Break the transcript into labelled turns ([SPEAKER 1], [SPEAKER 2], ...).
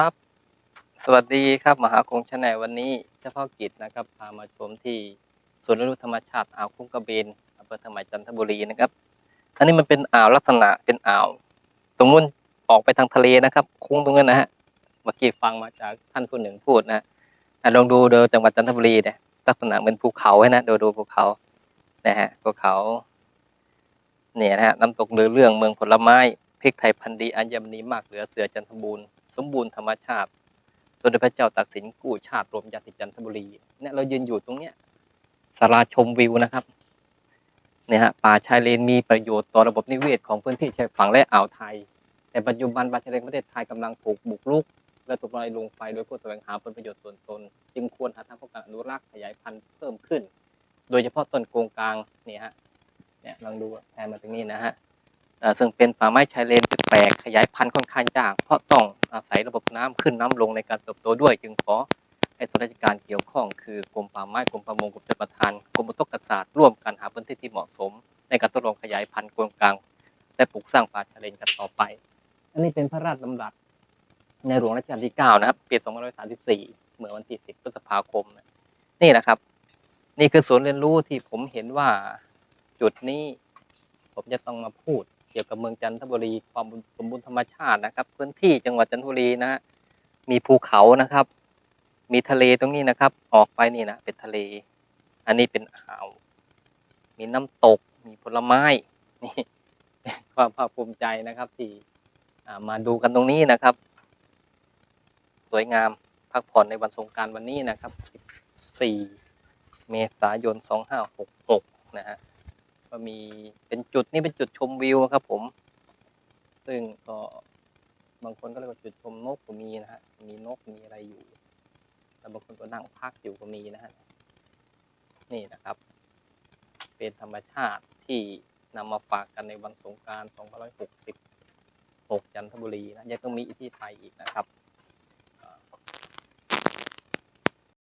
[SPEAKER 1] ครับ สวัสดีครับมหาคงชาแนลวันนี้เฉพาะกิจนะครับพามาชมที่สวนนุรักษ์ธรรมชาติอ่าวคุ้งกระเบนอำเภอธไมจันทบุรีนะครับอันนี้มันเป็นอ่าวลักษณะเป็นอ่าว ตรงนู้นออกไปทางทะเลนะครับ คุ้งตรงนั้นนะฮะเมื่อกี้ฟังมาจากท่านผู้หนึ่งพูดนะลองดูเดินจังหวัดจันทบุรีเนี่ยลักษณะเหมือนภูเขาให้นะดูดูภูเขานะฮะภูเขาเนี่ยนะฮะน้ำตกเรือเรื่องเมืองผลไม้พริกไทยพันธุ์ดีอัญมณีมากเหลือเสือจันทบูรณ์ สมบูรณ์ธรรมชาติสมเด็จพระเจ้าตากสินกู้ชาติรวมญาติจันทบุรีเนี่ยเรายืนอยู่ตรงเนี้ยสาราชมวิวนะครับเนี่ยฮะป่าชายเลนมีประโยชน์ต่อระบบนิเวศของพื้นที่ชายฝั่งและอ่าวไทย แต่ปัจจุบันป่าชายเลนประเทศไทยกำลังถูกบุกรุกและถูกลายลงไปโดยผู้แสวงหาผลประโยชน์ส่วนตน จึงควรหาทางป้องกันอนุรักษ์ขยายพันธุ์เพิ่มขึ้น โดยเฉพาะต้นโกงกลางเนี่ยฮะเนี่ยลองดูแทนมาตรงนี้นะฮะอ่าซึ่งเป็นป่าไม้ชายเลน แปลกขยายพันธุ์ค่อนข้างยาก เพราะต้องอาศัยระบบน้ำขึ้นน้ำลงในการเติบโตด้วย จึงขอให้ส่วนราชการเกี่ยวข้องคือกรมป่าไม้กรมประมงกรมชลประทานกรมอุทกศาสตร์ร่วมกันหาพื้นที่ที่เหมาะสม ในการทดลองขยายพันธุ์กวางกลางและปลูกสร้างป่าชายเลนกันต่อไป อันนี้เป็นพระราชดำรัสในหลวงรัชกาลที่ 9 นะครับ ปี2534 เมื่อวันที่ 10 พฤษภาคมนะนี่นะครับ นี่คือศูนย์เรียนรู้ที่ผมเห็นว่าจุดนี้ ผมจะต้องมาพูด เกี่ยวกับเมืองจันทบุรีความสมบูรณ์ธรรมชาตินะครับ พื้นที่จังหวัดจันทบุรีนะฮะมีภูเขานะครับ มีทะเลตรงนี้นะครับ ออกไปนี่นะเป็นทะเล อันนี้เป็นอ่าว มีน้ำตก มีผลไม้นี่เป็นความภาคภูมิใจนะครับที่มาดูกันตรงนี้นะครับ สวยงามพักผ่อนในวันสงการวันนี้นะครับ 14 เมษายน 2566 ก็มีเป็นจุดนี่เป็นจุดชมวิวครับ ผม ซึ่งก็บางคนก็เรียกว่าจุดชมนกก็มีนะฮะมีนกมีอะไรอยู่แต่บางคนก็นั่งพักอยู่ก็มีนะฮะนี่นะครับ เป็นธรรมชาติที่นำมาฝากกันในวันสงกราร2566 จันทบุรีนะยังต้องมีที่ไทยอีกนะครับ